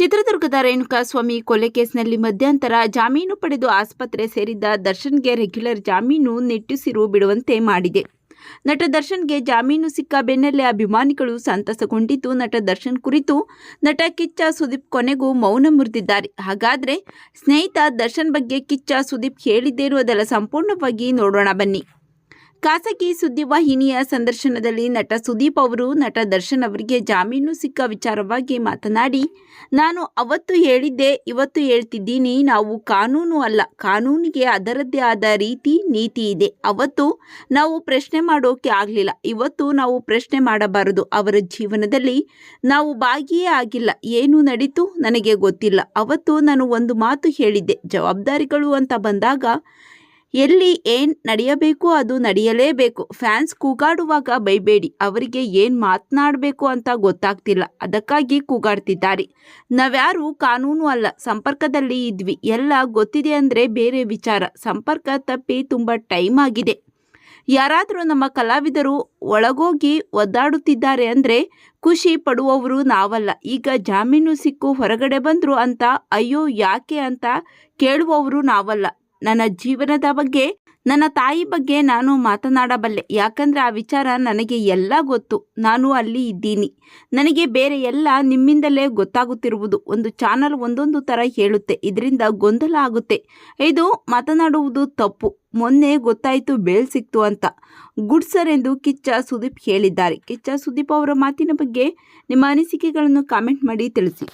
ಚಿತ್ರದುರ್ಗದ ರೇಣುಕಾಸ್ವಾಮಿ ಕೊಲೆ ಕೇಸ್ನಲ್ಲಿ ಮಧ್ಯಂತರ ಜಾಮೀನು ಪಡೆದು ಆಸ್ಪತ್ರೆ ಸೇರಿದ್ದ ದರ್ಶನ್ಗೆ ರೆಗ್ಯುಲರ್ ಜಾಮೀನು ನಿಟ್ಟುಸಿರು ಬಿಡುವಂತೆ ಮಾಡಿದೆ. ನಟ ದರ್ಶನ್ಗೆ ಜಾಮೀನು ಸಿಕ್ಕ ಬೆನ್ನಲ್ಲೇ ಅಭಿಮಾನಿಗಳು ಸಂತಸಗೊಂಡಿದ್ದು ನಟ ದರ್ಶನ್ ಕುರಿತು ನಟ ಕಿಚ್ಚ ಸುದೀಪ್ ಕೊನೆಗೂ ಮೌನ ಮುರಿದಿದ್ದಾರೆ. ಹಾಗಾದರೆ ಸ್ನೇಹಿತ ದರ್ಶನ್ ಬಗ್ಗೆ ಕಿಚ್ಚ ಸುದೀಪ್ ಹೇಳಿದ್ದೇನು ಅದೆಲ್ಲ ಸಂಪೂರ್ಣವಾಗಿ ನೋಡೋಣ ಬನ್ನಿ. ಖಾಸಗಿ ಸುದ್ದಿವಾಹಿನಿಯ ಸಂದರ್ಶನದಲ್ಲಿ ನಟ ಸುದೀಪ್ ಅವರು, ನಟ ದರ್ಶನ್ ಅವರಿಗೆ ಜಾಮೀನು ಸಿಕ್ಕ ವಿಚಾರವಾಗಿ ಮಾತನಾಡಿ, ನಾನು ಅವತ್ತು ಹೇಳಿದ್ದೆ, ಇವತ್ತು ಹೇಳ್ತಿದ್ದೀನಿ. ನಾವು ಕಾನೂನು ಅಲ್ಲ, ಕಾನೂನಿಗೆ ಅದರದ್ದೇ ಆದ ರೀತಿ, ನೀತಿ ಇದೆ. ಅವತ್ತು ನಾವು ಪ್ರಶ್ನೆ ಮಾಡೋಕೆ ಆಗಲಿಲ್ಲ. ಇವತ್ತು ನಾವು ಪ್ರಶ್ನೆ ಮಾಡಬಾರದು. ಅವರ ಜೀವನದಲ್ಲಿ ನಾವು ಭಾಗಿಯೇ ಆಗಿಲ್ಲ. ಏನು ನಡೀತು ನನಗೆ ಗೊತ್ತಿಲ್ಲ. ಅವತ್ತು ನಾನು ಒಂದು ಮಾತು ಹೇಳಿದ್ದೆ. ಜವಾಬ್ದಾರಿಗಳು ಅಂತ ಬಂದಾಗ ಎಲ್ಲಿ ಏನು ನಡೆಯಬೇಕು ಅದು ನಡೆಯಲೇಬೇಕು. ಫ್ಯಾನ್ಸ್ ಕೂಗಾಡುವಾಗ ಬೈಬೇಡಿ ಅವರಿಗೆ ಏನು ಮಾತನಾಡಬೇಕು ಅಂತ ಗೊತ್ತಾಗ್ತಿಲ್ಲ. ಅದಕ್ಕಾಗಿ ಕೂಗಾಡ್ತಿದ್ದಾರೆ. ನಾವ್ಯಾರು ಕಾನೂನು ಅಲ್ಲ. ಸಂಪರ್ಕದಲ್ಲಿ ಇದ್ವಿ. ಎಲ್ಲ ಗೊತ್ತಿದೆ ಅಂದರೆ ಬೇರೆ ವಿಚಾರ. ಸಂಪರ್ಕ ತಪ್ಪಿ ತುಂಬ ಟೈಮ್ ಆಗಿದೆ. ಯಾರಾದರೂ ನಮ್ಮ ಕಲಾವಿದರು ಒಳಗೋಗಿ ಒದ್ದಾಡುತ್ತಿದ್ದಾರೆ ಅಂದರೆ ಖುಷಿ ಪಡುವವರು ನಾವಲ್ಲ. ಈಗ ಜಾಮೀನು ಸಿಕ್ಕು ಹೊರಗಡೆ ಬಂದರು ಅಂತ ಅಯ್ಯೋ ಯಾಕೆ ಅಂತ ಕೇಳುವವರು ನಾವಲ್ಲ. ನನ್ನ ಜೀವನದ ಬಗ್ಗೆ, ನನ್ನ ತಾಯಿ ಬಗ್ಗೆ ನಾನು ಮಾತನಾಡಬಲ್ಲೆ. ಯಾಕಂದರೆ ಆ ವಿಚಾರ ನನಗೆ ಎಲ್ಲ ಗೊತ್ತು. ನಾನು ಅಲ್ಲಿ ಇದ್ದೀನಿ. ನನಗೆ ಬೇರೆ ಎಲ್ಲ ನಿಮ್ಮಿಂದಲೇ ಗೊತ್ತಾಗುತ್ತಿರುವುದು. ಒಂದು ಚಾನಲ್ ಒಂದೊಂದು ಥರ ಹೇಳುತ್ತೆ. ಇದರಿಂದ ಗೊಂದಲ ಆಗುತ್ತೆ. ಇದು ಮಾತನಾಡುವುದು ತಪ್ಪು. ಮೊನ್ನೆ ಗೊತ್ತಾಯಿತು, ಬೇಲ್ ಸಿಕ್ತು ಅಂತ. ಗುಡ್ ಸರ್ ಎಂದು ಕಿಚ್ಚ ಸುದೀಪ್ ಹೇಳಿದ್ದಾರೆ. ಕಿಚ್ಚ ಸುದೀಪ್ ಅವರ ಮಾತಿನ ಬಗ್ಗೆ ನಿಮ್ಮ ಅನಿಸಿಕೆಗಳನ್ನು ಕಾಮೆಂಟ್ ಮಾಡಿ ತಿಳಿಸಿ.